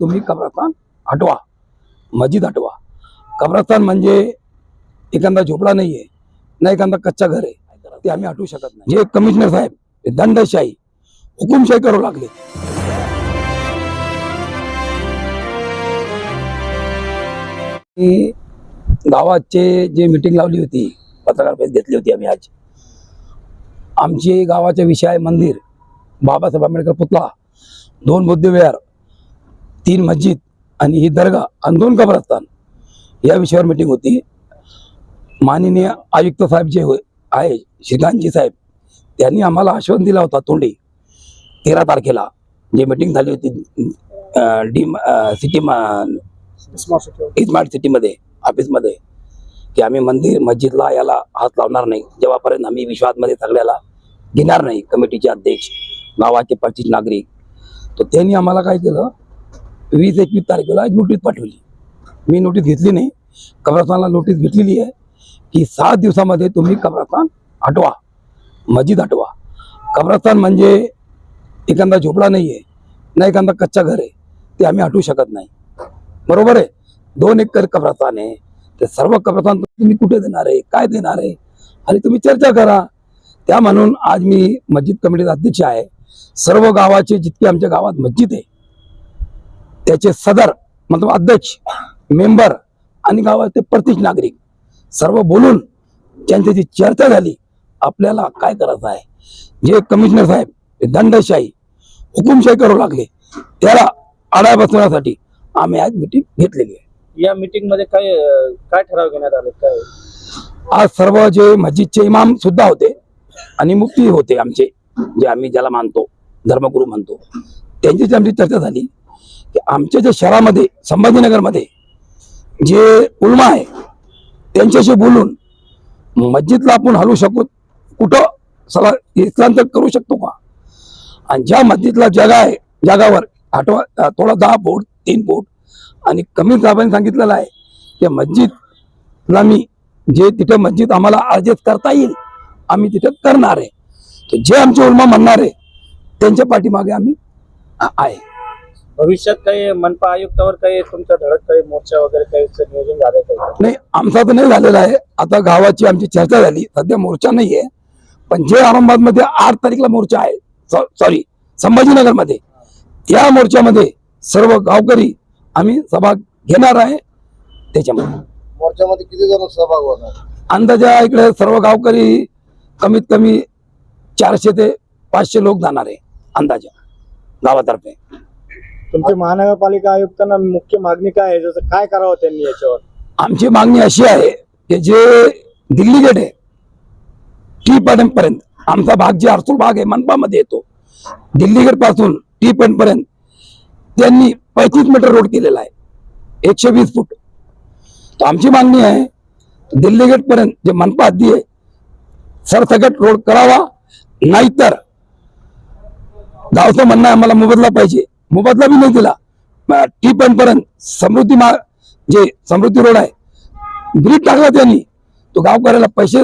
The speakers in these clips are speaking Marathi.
तुम्ही कब्रस्तान हटवा मस्जिद हटवा. कब्रस्तान म्हणजे एखादा झोपडा नाहीये ना एखादा कच्चा घर आहे ते आम्ही हटवू शकत नाही. जे कमिशनर साहेब हे दंडशाही हुकुमशाही करू लागले. गावाचे जे मीटिंग लावली होती पत्रकार परिषद घेतली होती आम्ही आज. आमचे गावाचा विषय आहे मंदिर. बाबासाहेब आंबेडकर पुतळा दोन बुद्धविहार तीन मस्जिद आणि ही दर्गा आणि दोन कब्रस्तान या विषयावर मीटिंग होती. माननीय आयुक्त साहेब जे होय आहे श्रीकांतजी साहेब त्यांनी आम्हाला आश्वासन दिला होता तोंडी. तेरा तारखेला जे मीटिंग झाली होती डी सिटी स्मार्ट सिटीमध्ये ऑफिसमध्ये की आम्ही मंदिर मस्जिदला याला हात लावणार नाही. जेव्हापर्यंत आम्ही विश्वासमध्ये सगळ्याला घेणार नाही कमिटीचे अध्यक्ष गावाचे परिचित नागरिक तर त्यांनी आम्हाला काय केलं? वीस एकवीस तारखेला एक नोटीस पाठवली. मी नोटीस घेतली नाही. कब्रस्तानला नोटीस घेतलेली आहे की सात दिवसामध्ये तुम्ही कब्रस्तान हटवा. मस्जिद हटवा. कब्रस्तान म्हणजे एखादा झोपडा नाही आहे ना एखादा कच्चा घर आहे ते आम्ही हटवू शकत नाही. बरोबर आहे? दोन एकर कब्रस्तान आहे. ते सर्व कब्रस्तान तुम्ही कुठे देणार आहे? काय देणार आहे? आणि तुम्ही चर्चा करा. त्या म्हणून आज मी मस्जिद कमिटीचा अध्यक्ष आहे. सर्व गावाचे जितके आमच्या गावात मस्जिद आहे त्याचे सदर मतलब अध्यक्ष मेंबर आणि गावाचे प्रत्येक नागरिक सर्व बोलून त्यांच्याची चर्चा झाली आपल्याला काय करायचं आहे? जे कमिशनर साहेब दंडशाही हुकुमशाही करू लागले त्याला आळा बसवण्यासाठी आम्ही आज मिटिंग घेतलेली आहे. या मीटिंगमध्ये काय काय ठराव घेण्यात आले? काय? आज सर्व जे मस्जिदचे इमाम सुद्धा होते आणि मुफ्ती होते आमचे जे आम्ही ज्याला मानतो धर्मगुरू म्हणतो त्यांच्याशी आमची चर्चा झाली. की आमच्या ज्या शहरामध्ये संभाजीनगरमध्ये जे उलमा आहे त्यांच्याशी बोलून मस्जिदला आपण हलवू शकू कुठं? सला स्थलांतर करू शकतो का? आणि ज्या मस्जिदला जागा आहे जागावर आठवा थोडा दहा बोट तीन बोट आणि कमी साहेबांनी सांगितलेलं आहे की मस्जिदला मी जे तिथे मस्जिद आम्हाला ऍडजस्ट करता येईल आम्ही तिथे करणार आहे. तर जे आमचे उलमा म्हणणार आहे त्यांच्या पाठीमागे आम्ही आहे. भविष्यात काही मनपा आयुक्तावर काही तुमचा धडक काही मोर्चा वगैरे काही नियोजन झालं का? नाही आमचा तर नाही झालेला आहे. आता गावाची आमची चर्चा झाली. सध्या मोर्चा नाही आहे पण जे औरंगाबादमध्ये आठ तारीखला मोर्चा आहे सॉरी संभाजीनगरमध्ये त्या मोर्चामध्ये सर्व गावकरी आम्ही सभा घेणार आहे त्याच्यामध्ये. मोर्चामध्ये किती जण सहभाग होणार? अंदाजा इकडे सर्व गावकरी कमीत कमी चारशे ते पाचशे लोक जाणार आहे अंदाजा गावातर्फे. तुमचे महानगरपालिका आयुक्तांना मुख्य मागणी काय आहे? जसं काय करावं त्यांनी याच्यावर? आमची मागणी अशी आहे की जे दिल्ली गेट आहे टी पॉइंट पर्यंत आमचा भाग जे अर्सुल भाग आहे मनपामध्ये येतो. दिल्ली गेटपासून टी पॉइंट पर्यंत त्यांनी पंचवीस मीटर रोड केलेला आहे एकशे वीस फूट. तर आमची मागणी आहे दिल्ली गेट पर्यंत जे मनपा हद्दी आहे सरसकट रोड करावा नाहीतर गावचं म्हणणं आहे आम्हाला मोबदला पाहिजे. मोबदला बी नाही दिला. टी पर्यंत समृद्धी मा जे समृद्धी रोड आहे ब्रिज टाकला त्यांनी. तो गावकऱ्याला पैसे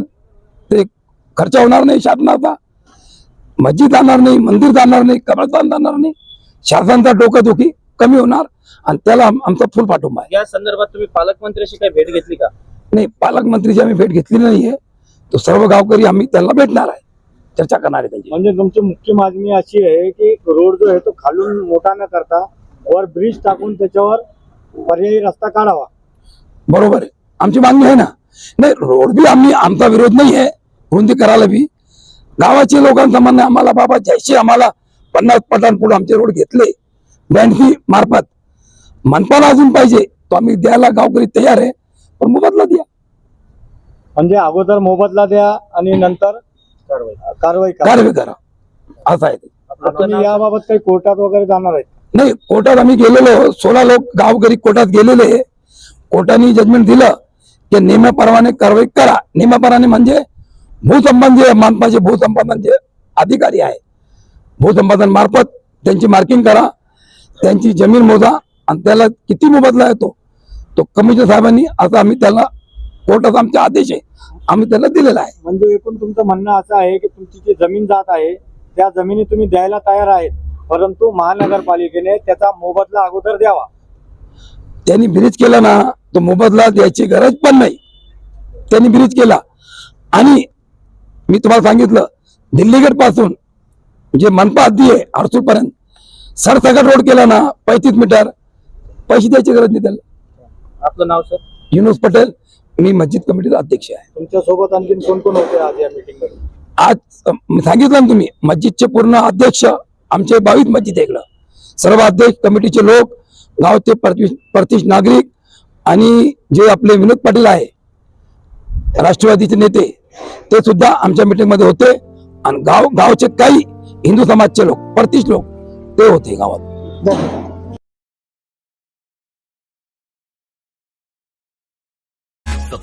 ते खर्च होणार नाही शासनाचा. मस्जिद जाणार नाही मंदिर जाणार नाही कब्रस्तान जाणार नाही. शासनाचा डोकादुखी कमी होणार आणि त्याला आम- आमचा फुल पाठिंबा आहे. या संदर्भात तुम्ही पालकमंत्र्याशी काही भेट घेतली का? नाही पालकमंत्रीची आम्ही भेट घेतलेली नाहीये तो सर्व गावकरी आम्ही त्यांना भेटणार आहे. चर्चा करणार आहे त्यांची. म्हणजे तुमची मुख्य मागणी अशी आहे की रोड जो आहे तो खालून मोठा न करता वर ब्रिज टाकून त्याच्यावर पर्यायी रस्ता काढावा. बरोबर आहे. आमची मागणी आहे ना. नाही रोड बी आम्ही आमचा विरोध नाही आहे. रुंदी करायला बी. गावाचे लोकांचं म्हणणं आम्हाला बाबा जैसे आम्हाला पन्नास पटान पुढे आमचे रोड घेतले. बँडकी मार्फत. मनपाला अजून पाहिजे तो आम्ही द्यायला गावकरी तयार आहे पण मोबदला द्या. म्हणजे अगोदर मोबदला द्या आणि नंतर कारवाई. कारवाई करा. कारवाई करा. असं आहे ते. याबाबत काही कोर्टात वगैरे जाणार आहेत? नाही कोर्टात आम्ही गेलेलो. सोळा लोक गावकरी कोर्टात गेलेले. कोर्टाने जजमेंट दिलं की नियमाप्रमाणे कारवाई करा. नियमाप्रमाणे म्हणजे भूसंबंधी मनपाचे भूसंपादनचे अधिकारी आहे. भूसंपादन मार्फत त्यांची मार्किंग करा. त्यांची जमीन मोजा. आणि त्याला किती मोबदला येतो तो? कमिशनर साहेबांनी आता आम्ही त्याला कोर्टाचा आमचे आदेश आहे. आम्ही त्याला दिलेला आहे. म्हणजे एकूण तुमचं म्हणणं असं आहे की तुमची जी जमीन जात आहे त्या जमिनी तुम्ही द्यायला तयार आहेत. परंतु महानगरपालिकेने त्याचा मोबदला अगोदर द्यावा. त्यांनी ब्रिज केला ना तो मोबदला द्यायची गरज पण नाही. त्यांनी ब्रिज केला. आणि मी तुम्हाला सांगितलं दिल्लीगडपासून जे मनपा हद्दी आहे हरसूळ पर्यंत सरसकट रोड केला ना पैतीस मीटर पैसे द्यायची गरज नाही त्याला. आपलं नाव सर? युनुस पटेल मी मस्जिद कमिटीचा अध्यक्ष आहे. तुमच्यासोबत आणखी कोण कोण होते आज या मीटिंगमध्ये? आज सांगितलं ना तुम्ही मस्जिदचे पूर्ण अध्यक्ष आमचे बावीस मस्जिद आहे इकडं. सर्व अध्यक्ष कमिटीचे लोक गावचे प्रतिष्ठ नागरिक आणि जे आपले विनोद पाटील आहे राष्ट्रवादीचे नेते ते सुद्धा आमच्या मीटिंगमध्ये होते. आणि गाव गावचे काही हिंदू समाजचे लोक प्रतिष्ठ लोक ते होते गावात.